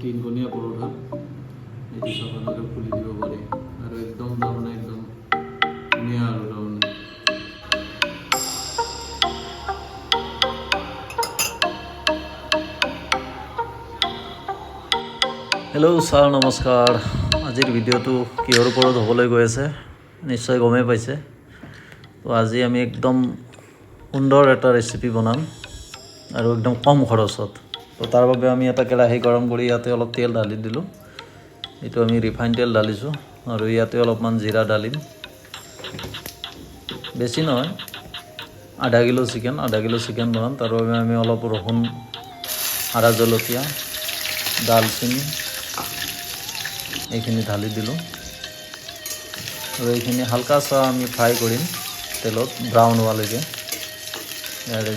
তিনকণীয়া পৰঠা এইটো চাফাকৈ খুলি দিব পাৰি আৰু একদম তাৰমানে একদম ধুনীয়া আৰু তাৰমানে হেল্ল' ছাৰ নমস্কাৰ আজিৰ ভিডিঅ'টো কিহৰ ওপৰত হ'বলৈ গৈ আছে, নিশ্চয় গমেই পাইছে। তো আজি আমি একদম সুন্দৰ এটা ৰেচিপি বনাম আৰু একদম কম খৰচত। তো তাৰ বাবে আমি এটা কেৰাহী গৰম কৰি ইয়াতে অলপ তেল ঢালি দিলোঁ। এইটো আমি ৰিফাইন তেল ঢালিছোঁ আৰু ইয়াতে অলপমান জিৰা ঢালিম। বেছি নহয়, আধা কিলো চিকেন, আধা কিলো চিকেন বনাম। তাৰ বাবে আমি অলপ ৰহুন, আদা জলকীয়া, ডালচেনি, এইখিনি ঢালি দিলোঁ। আৰু এইখিনি হালকা চাহ আমি ফ্ৰাই কৰিম তেলত, ব্ৰাউন হোৱালৈকে।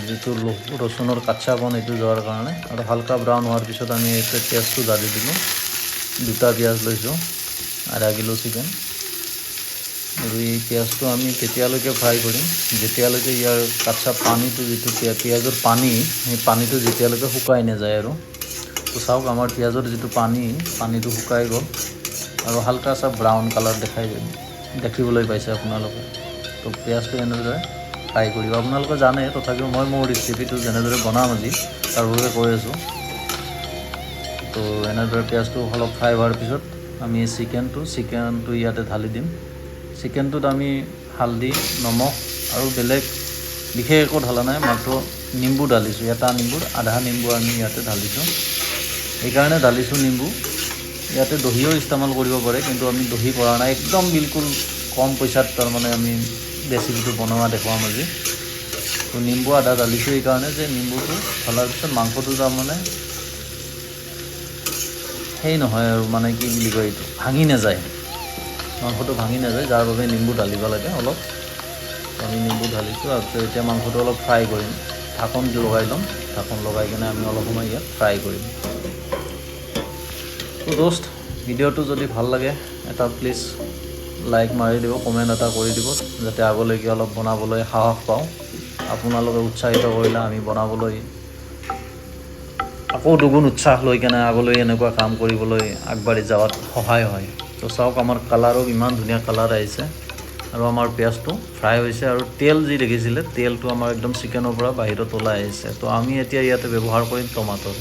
যিটো ৰচুনৰ কাচ্চাপন এইটো যোৱাৰ কাৰণে। আৰু হালকা ব্ৰাউন হোৱাৰ পিছত আমি এতিয়া পিঁয়াজটো ঢালি দিলোঁ। দুটা পিঁয়াজ লৈছোঁ, আধা কিলো চিকেন। আৰু এই পিঁয়াজটো আমি তেতিয়ালৈকে ফ্ৰাই কৰিম? যেতিয়ালৈকে ইয়াৰ কাচ্চা পানীটো যিটো পিঁয়াজৰ পানী, সেই পানীটো যেতিয়ালৈকে শুকাই নাযায় আৰু। তো চাওক, আমাৰ পিঁয়াজৰ যিটো পানী, পানীটো শুকাই গ'ল। আৰু হালকা চা ব্ৰাউন কালাৰ দেখাই দেখিবলৈ পাইছে আপোনালোকে। তো পিঁয়াজটো এনেদৰে ফ্ৰাই কৰিব আপোনালোকে জানে, তথাপিও মই মোৰ ৰেচিপিটো যেনেদৰে বনাম আজি, তাৰ বাবে কৈ আছোঁ। তো এনেদৰে পিঁয়াজটো অলপ ফ্ৰাই হোৱাৰ পিছত আমি চিকেনটো চিকেনটো ইয়াতে ঢালি দিম। চিকেনটোত আমি হালধি, নিমখ আৰু বেলেগ বিশেষ একো ঢালা নাই, মাত্ৰ নিম্বু ঢালিছোঁ। এটা নিম্বুৰ আধা নিম্বু আমি ইয়াতে ঢালিছোঁ। সেইকাৰণে ঢালিছোঁ নিম্বু। ইয়াতে দহিও ইস্তেমাল কৰিব পাৰে, কিন্তু আমি দহি কৰা নাই। একদম বিলকুল কম পইচাত তাৰমানে আমি ৰেচিপিটো বনোৱা দেখুৱাম আজি। তো নিম্বু আদা ঢালিছোঁ এইকাৰণে যে নিম্বুটো ঢলাৰ পিছত মাংসটো তাৰমানে সেই নহয় আৰু মানে কি বুলি কয় এইটো, ভাঙি নাযায়। মাংসটো ভাঙি নাযায়, যাৰ বাবে নিম্বু ঢালিব লাগে অলপ। আমি নিম্বু ঢালিছোঁ আৰু এতিয়া মাংসটো অলপ ফ্ৰাই কৰিম। ঢাকন লগাই ল'ম, ঢাকন লগাই কিনে আমি অলপ সময় ইয়াত ফ্ৰাই কৰিম। তো দোস্ত, ভিডিঅ'টো যদি ভালো লাগে, এটা প্লিজ লাইক মাৰি দিব কমেণ্ট এটা কৰি দিব, যাতে আগলৈকে অলপ বনাবলৈ সাহস পাওঁ। আপোনালোকে উৎসাহিত কৰিলে আমি বনাবলৈ আকৌ দুগুণ উৎসাহ লৈ কেনে আগলৈ এনেকুৱা কাম কৰিবলৈ আগবাঢ়ি যোৱাত সহায় হয়। তো চাওক, আমাৰ কালাৰো ইমান ধুনীয়া কালাৰ আহিছে। আৰু আমাৰ পিঁয়াজটো ফ্ৰাই হৈছে আৰু তেল যি দেখিছিলে, তেলটো আমাৰ একদম চিকেনৰ পৰা বাহিৰত ওলাই আহিছে। তো আমি এতিয়া ইয়াতে ব্যৱহাৰ কৰিম টমাটৰ।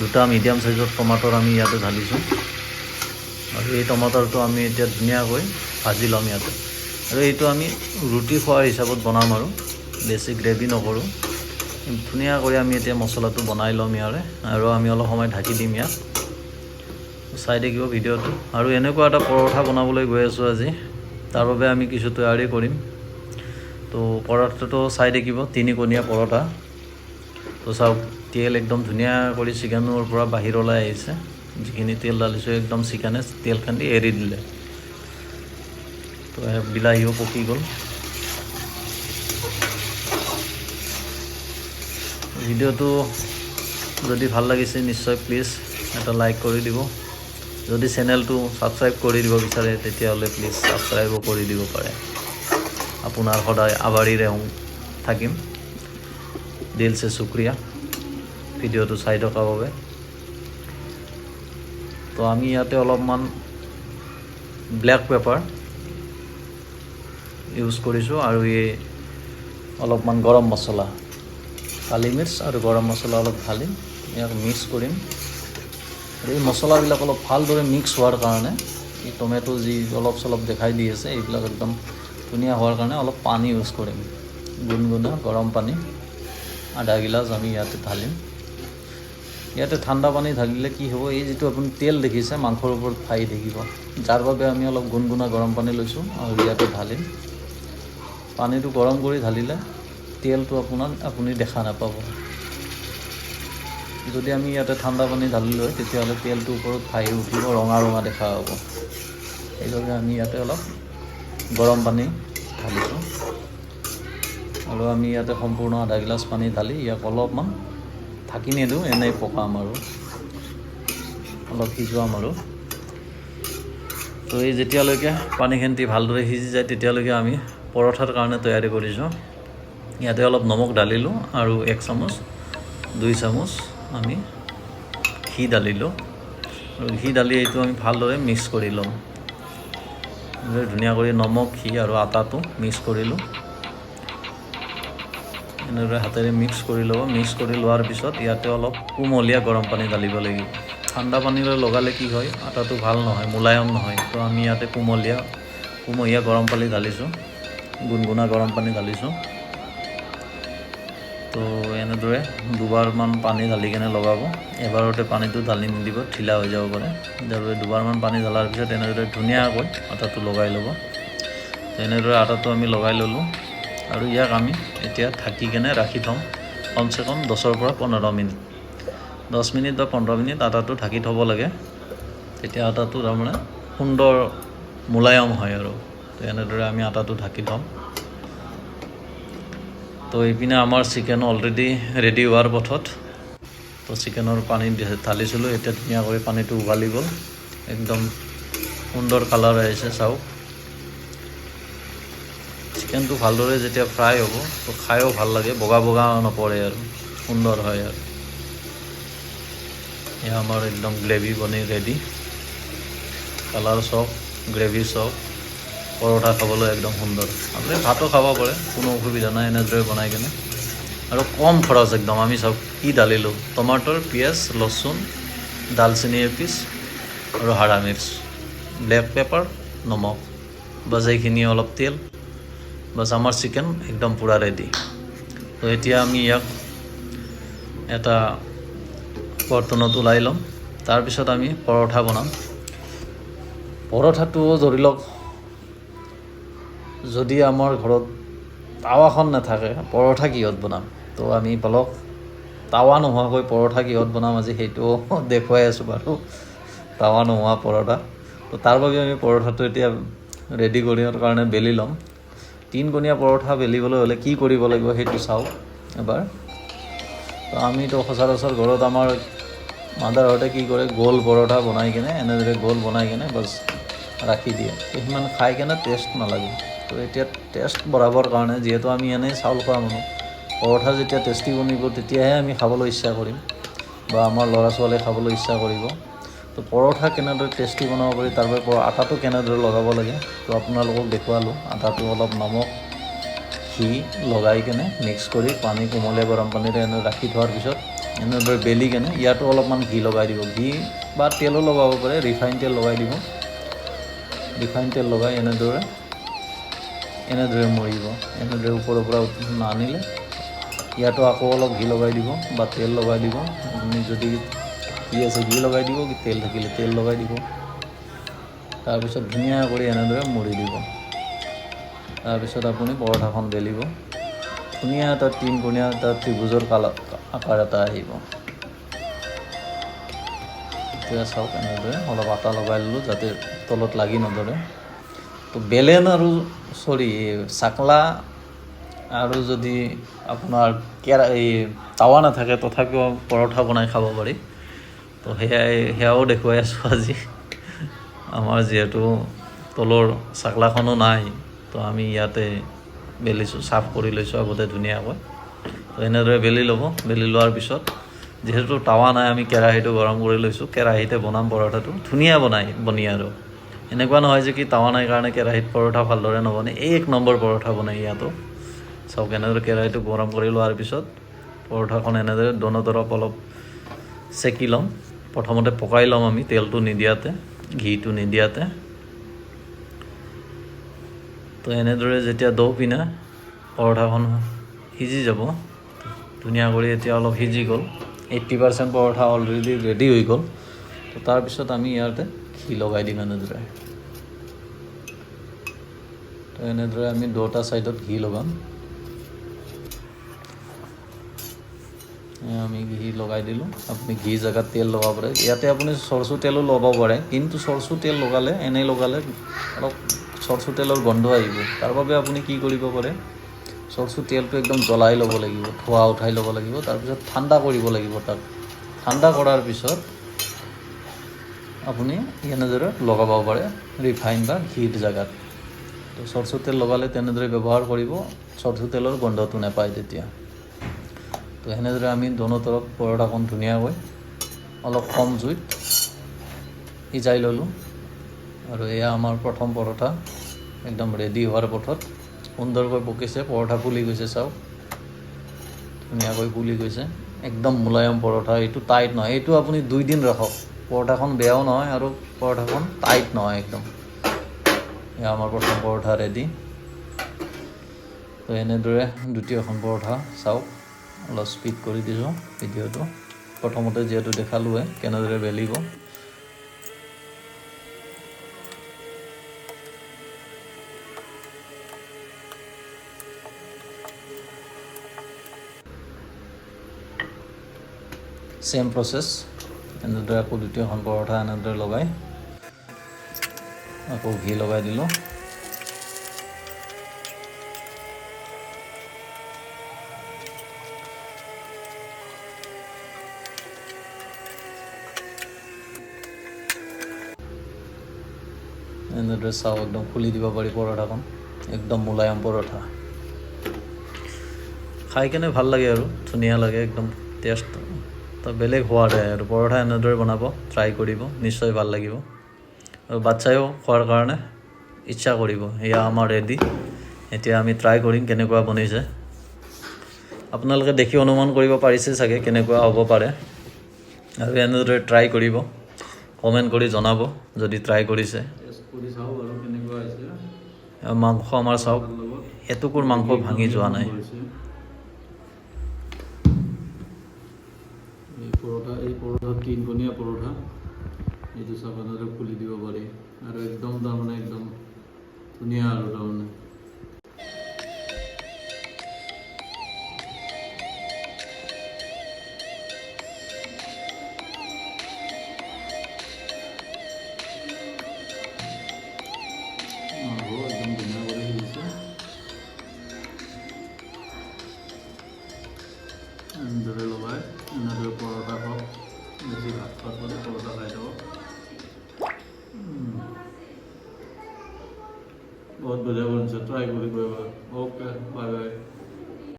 দুটা মিডিয়াম চাইজৰ টমাটৰ আমি ইয়াতে ঢালিছোঁ। আৰু এই টমাটৰটো আমি এতিয়া ধুনীয়াকৈ ভাজি ল'ম ইয়াতে। আৰু এইটো আমি ৰুটি খোৱাৰ হিচাপত বনাম আৰু। বেছি গ্ৰেভি নকৰোঁ। ধুনীয়াকৈ আমি এতিয়া মছলাটো বনাই ল'ম ইয়াৰে। আৰু আমি অলপ সময় ঢাকি দিম ইয়াত চাই থাকিব ভিডিঅ'টো। আৰু এনেকুৱা এটা পৰঠা বনাবলৈ গৈ আছোঁ আজি। তাৰ বাবে আমি কিছু তৈয়াৰী কৰিম। তো পৰঠাটো চাই থাকিব। তিনিকণীয়া পৰঠা। তো চাওক, তেল একদম ধুনীয়া কৰি চিকেনৰ পৰা বাহিৰলৈ আহিছে। যিখিনি তেল ঢালিছোঁ একদম চিকেনে তেলখিনি এৰি দিলে। তো বিলাহীও পকি গ'ল। ভিডিঅ'টো যদি ভালো লাগিছে, নিশ্চয় প্লিজ এটা লাইক কৰি দিব। যদি চেনেলটো ছাবস্ক্ৰাইব কৰি দিব বিচাৰে, তেতিয়াহ'লে প্লিজ ছাবস্ক্ৰাইবো কৰি দিব পাৰে। আপোনাৰ সদায় আভাৰীৰে থাকিম। দিল চে শুক্ৰিয়া। ভিডিঅ'টো চাই থকাৰ বাবে। তো আমি ইয়াতে অলপমান ব্লেক পেপাৰ ইউজ কৰিছোঁ আৰু এই অলপমান গৰম মছলা, কালি মিৰ্চ আৰু গৰম মছলা অলপ ঢালিম, ইয়াক মিক্স কৰিম। আৰু এই মছলাবিলাক অলপ ভালদৰে মিক্স হোৱাৰ কাৰণে, এই টমেটো যি অলপ চলপ দেখাই দি আছে, এইবিলাক একদম ধুনীয়া হোৱাৰ কাৰণে অলপ পানী ইউজ কৰিম। গুণগুণা গৰম পানী, আধা গিলাচ আমি ইয়াতে ঢালিম। ইয়াতে ঠাণ্ডা পানী ঢালিলে কি হ'ব? এই যিটো আপুনি তেল দেখিছে মাংসৰ ওপৰত ফাই থাকিব যাৰ বাবে আমি অলপ গুণগুণা গৰম পানী লৈছোঁ আৰু ইয়াতে ঢালিম। পানীটো গৰম কৰি ঢালিলে তেলটো আপোনাৰ আপুনি দেখা নাপাব। যদি আমি ইয়াতে ঠাণ্ডা পানী ঢালি লয় তেতিয়াহ'লে তেলটোৰ ওপৰত ফাই উঠিব ৰঙা ৰঙা দেখা হ'ব। সেইবাবে আমি ইয়াতে অলপ গৰম পানী ঢালিছোঁ। আৰু আমি ইয়াতে সম্পূৰ্ণ আধা গিলাচ পানী ঢালি ইয়াক অলপমান ঢাকি নিদিওঁ এনেই পকাম আৰু। অলপ সিজুৱাম আৰু। তো এই যেতিয়ালৈকে পানীখিনি ভালদৰে সিজি যায়, তেতিয়ালৈকে আমি পৰঠাৰ কাৰণে তৈয়াৰী কৰিছোঁ। ইয়াতে অলপ নিমখ ঢালিলোঁ আৰু এক চামুচ, দুই চামুচ আমি ঘি ঢালিলোঁ আৰু ঘি ঢালি এইটো আমি ভালদৰে মিক্স কৰি ল'ম। ধুনীয়া কৰি নমখ, ঘি আৰু আটাটো মিক্স কৰিলোঁ এনেদৰে হাতেৰে মিক্স কৰি ল'ব। মিক্স কৰি লোৱাৰ পিছত ইয়াতে অলপ কুমলীয়া গৰম পানী ঢালিব লাগিব। ঠাণ্ডা পানীলৈ লগালে কি হয়? আটাটো ভালো নহয়, মোলায়ম নহয়। তো আমি ইয়াতে কুমলীয়া কুমহীয়া গৰম পানী ঢালিছোঁ। গুণগুণা গৰম পানী ঢালিছোঁ। তো এনেদৰে দুবাৰমান পানী ঢালি কেনে লগাব। এবাৰতে পানীটো ঢালি নিদিব ঢিলা হৈ যাব পাৰে। তাৰবাবে দুবাৰমান পানী ঢালাৰ পিছত এনেদৰে ধুনীয়াকৈ আটাটো লগাই ল'ব। এনেদৰে আটাটো আমি লগাই ল'লোঁ। আৰু ইয়াক আমি এতিয়া ঢাকি কেনে ৰাখি থ'ম। কমচে কম দহৰ পৰা পোন্ধৰ মিনিট। দহ মিনিট বা পোন্ধৰ মিনিট আটাটো ঢাকি থ'ব লাগে। তেতিয়া আটাটো তাৰমানে সুন্দৰ মোলায়ম হয় আৰু। তো এনেদৰে আমি আটাটো ঢাকি থ'ম। তো এইপিনে আমাৰ চিকেন অলৰেডি ৰেডি হোৱাৰ পথত। তো চিকেনৰ পানী ঢালিছিলোঁ। এতিয়া ধুনীয়াকৈ পানীটো উবালি গ'ল। একদম সুন্দৰ কালাৰ আহিছে, চাওক। চিকেনটো ভালদৰে যেতিয়া ফ্ৰাই হ'ব, তো খায়ো ভালো লাগে, বগা বগা নপৰে আৰু, সুন্দৰ হয় আৰু। এয়া আমাৰ একদম গ্ৰেভি বনি ৰেডি। কালাৰ চাওক গ্ৰেভি চাওক পৰঠা খাবলৈ একদম সুন্দৰ। আপুনি ভাতো খাব পাৰে, কোনো অসুবিধা নাই, এনেদৰে বনাই কিনে। আৰু কম খৰচ একদম, আমি চাওক কি ঢালিলোঁ টমাটৰ, পিঁয়াজ, লচুন ডালচেনি এপিচ আৰু হাৰা মিৰ্চ ব্লেক পেপাৰ, নমখ। বাছ এইখিনি অলপ তেল। বাছ আমাৰ চিকেন একদম পূৰা ৰেডি তো এতিয়া আমি ইয়াক এটা বৰ্তনত ওলাই ল'ম। তাৰপিছত আমি পৰঠা বনাম। পৰঠাটো ধৰি লওক, যদি আমাৰ ঘৰত টাৱাখন নাথাকে, পৰঠা কিহত বনাম? তো আমি বলক টাৱা নোহোৱাকৈ পৰঠা কিহত বনাম আজি সেইটো দেখুৱাই আছোঁ বাৰু। টাৱা নোহোৱা পৰঠা। তো তাৰ বাবে আমি পৰঠাটো এতিয়া ৰেডি কৰিবৰ কাৰণে বেলি ল'ম। তিনকণীয়া পৰঠা বেলিবলৈ হ'লে কি কৰিব লাগিব সেইটো চাওঁ এবাৰ। তো আমিতো সচৰাচৰ ঘৰত আমাৰ মাদাৰহঁতে কি কৰে, গোল পৰঠা বনাই কিনে এনেদৰে গোল বনাই কিনে বাছ ৰাখি দিয়ে। সিমান খাই কেনে টেষ্ট নালাগে। তো এতিয়া টেষ্ট বঢ়াবৰ কাৰণে যিহেতু আমি এনেই চাউল খোৱা মানুহ, পৰঠা যেতিয়া টেষ্টি বনিব তেতিয়াহে আমি খাবলৈ ইচ্ছা কৰিম বা আমাৰ ল'ৰা ছোৱালীয়ে খাবলৈ ইচ্ছা কৰিব। তো পৰঠা কেনেদৰে টেষ্টি বনাব পাৰি, তাৰ বাবে আটাটো কেনেদৰে লগাব লাগে, তো আপোনালোকক দেখুৱালোঁ। আটাটো অলপ নমখ ঘি লগাই কেনে মিক্স কৰি পানী কোমলীয়া গৰম পানীৰে এনে ৰাখি থোৱাৰ পিছত, এনেদৰে বেলি কেনে ইয়াতো অলপমান ঘি লগাই দিব। ঘি বা তেলো লগাব পাৰে ৰিফাইন তেল লগাই দিব। ৰিফাইন তেল লগাই এনেদৰে এনেদৰে মৰিব এনেদৰে ওপৰৰ পৰা নানিলে, ইয়াতো আকৌ অলপ ঘি লগাই দিব বা তেল লগাই দিব। আপুনি যদি আছে ঘি লগাই দিব কি তেল থাকিলে তেল লগাই দিব তাৰপিছত ধুনীয়া কৰি এনেদৰে মৰি দিব তাৰপিছত আপুনি পৰঠাখন বেলিব ধুনীয়া এটা তিনকণীয়া এটা ত্ৰিভুজৰ কালা আকাৰ এটা আহিব এতিয়া চাওক এনেদৰে অলপ আটা লগাই ল'লোঁ যাতে তলত লাগি নধৰে তো বেলেন আৰু চৰি চাকলা আৰু যদি আপোনাৰ কেৰা এই টাৱা নাথাকে তথাপিও পৰঠা বনাই খাব পাৰি তো সেয়াই, সেয়াও দেখুৱাই আছোঁ আজি। আমাৰ যিহেতু তলৰ চাকলাখনো নাই, তো আমি ইয়াতে বেলিছোঁ চাফ কৰি লৈছোঁ আগতে ধুনীয়াকৈ। তো এনেদৰে বেলি ল'ব, বেলি লোৱাৰ পিছত যিহেতু টাৱা নাই, আমি কেৰাহীটো গৰম কৰি লৈছোঁ, কেৰাহীতে বনাম পৰঠাটো, ধুনীয়া বনাই, বনি আৰু। এনেকুৱা নহয় যে কি টাৱা নাই কাৰণে কেৰাহীত পৰঠা ভালদৰে নবনে, এক নম্বৰ পৰঠা বনাই ইয়াতো। চাওক এনেদৰে কেৰাহীটো গৰম কৰি লোৱাৰ পিছত পৰঠাখন এনেদৰে দোনো তৰফ অলপ চেকি ল'ম। প্ৰথমতে পকাই ল'ম আমি, তেলটো নিদিয়াতে, ঘিটো নিদিয়াতে। তো এনেদৰে যেতিয়া দৌ পিনে পৰঠাখন সিজি যাব, ধুনীয়া কৰি এতিয়া অলপ সিজি গ'ল। Eighty percent paratha already ready হৈ গ'ল। তো তাৰপিছত আমি ইয়াতে ঘি লগাই দিম এনেদৰে। তো এনেদৰে আমি দুটা ছাইডত ঘি লগাম। আমি ঘি লগাই দিলোঁ। আপুনি ঘি জেগাত তেল লগাব পাৰে। ইয়াতে আপুনি চৰচু তেলো লগাব পাৰে। কিন্তু চৰচু তেল লগালে, এনেই লগালে অলপ চৰচু তেলৰ গোন্ধ আহিব। তাৰ বাবে আপুনি কি কৰিব পাৰে, চৰচু তেলটো একদম জ্বলাই ল'ব লাগিব, ধোৱা উঠাই ল'ব লাগিব। তাৰপিছত ঠাণ্ডা কৰিব লাগিব তাক। ঠাণ্ডা কৰাৰ পিছত আপুনি এনেদৰে লগাব পাৰে, ৰিফাইন বা ঘিৰ জেগাত। তো চৰচু তেল লগালে তেনেদৰে ব্যৱহাৰ কৰিব। চৰচু তেলৰ গোন্ধটো নাপায় তেতিয়া। তো আমি দোনো তৰফ পৰঠাখন ধুনীয়াকৈ অলপ কম জুইত সিজাই ল'লোঁ। আৰু এয়া আমাৰ প্ৰথম পৰঠা, একদম ৰেডি হোৱাৰ পথত। সুন্দৰকৈ পকিছে, পৰঠা ফুলি গৈছে, চাওক। ধুনীয়াকৈ ফুলি গৈছে। একদম মোলায়ম পৰঠা, এইটো টাইট নহয়। এইটো আপুনি দুইদিন ৰাখক। পৰঠাখন বেয়াও নহয় আৰু পৰঠাখন টাইট নহয় একদম। এয়া আমাৰ প্ৰথম পৰঠা ৰেডি তো এনেদৰে দ্বিতীয়খন পৰঠা, চাওক। অলপ স্পীড কৰি দিছোঁ ভিডিঅ'টো। প্ৰথমতে যিহেতু দেখালোৱে কেনেদৰে বেলিব। ছেম প্ৰচেছ এনেদৰে আকৌ দ্বিতীয়খন পৰঠা এনেদৰে লগাই, আকৌ ঘি লগাই দিলোঁ। এনেদৰে চাওঁ, একদম খুলি দিব পাৰি পৰঠাখন একদম মোলায়ম পৰঠা। খাই কেনে ভালো লাগে আৰু, ধুনীয়া লাগে, একদম টেষ্ট তো বেলেগ সোৱাদ আহে আৰু। পৰঠা এনেদৰে বনাব ট্ৰাই কৰিব, নিশ্চয় ভালো লাগিব। আৰু বাচ্ছাইও খোৱাৰ কাৰণে ইচ্ছা কৰিব, এয়া আমাৰ ৰেডি এতিয়া আমি ট্ৰাই কৰিম কেনেকুৱা বনিছে। আপোনালোকে দেখি অনুমান কৰিব পাৰিছে চাগে কেনেকুৱা হ'ব পাৰে। আৰু এনেদৰে ট্ৰাই কৰিব কমেণ্ট কৰি জনাব, যদি ট্ৰাই কৰিছে। কৰি চাওঁ বাৰু কেনেকুৱা হৈছে? আৰু মাংস আমাৰ চাওক এটুকুৰ মাংস ভাঙি যোৱা নাই। কৰিছে। এই পৰঠা এই পৰঠা তিনকণীয়া পৰঠা। এইটো চাবানতে খুলি দিব পাৰি। আৰু একদম তাৰমানে একদম ধুনীয়া আৰু তাৰমানে।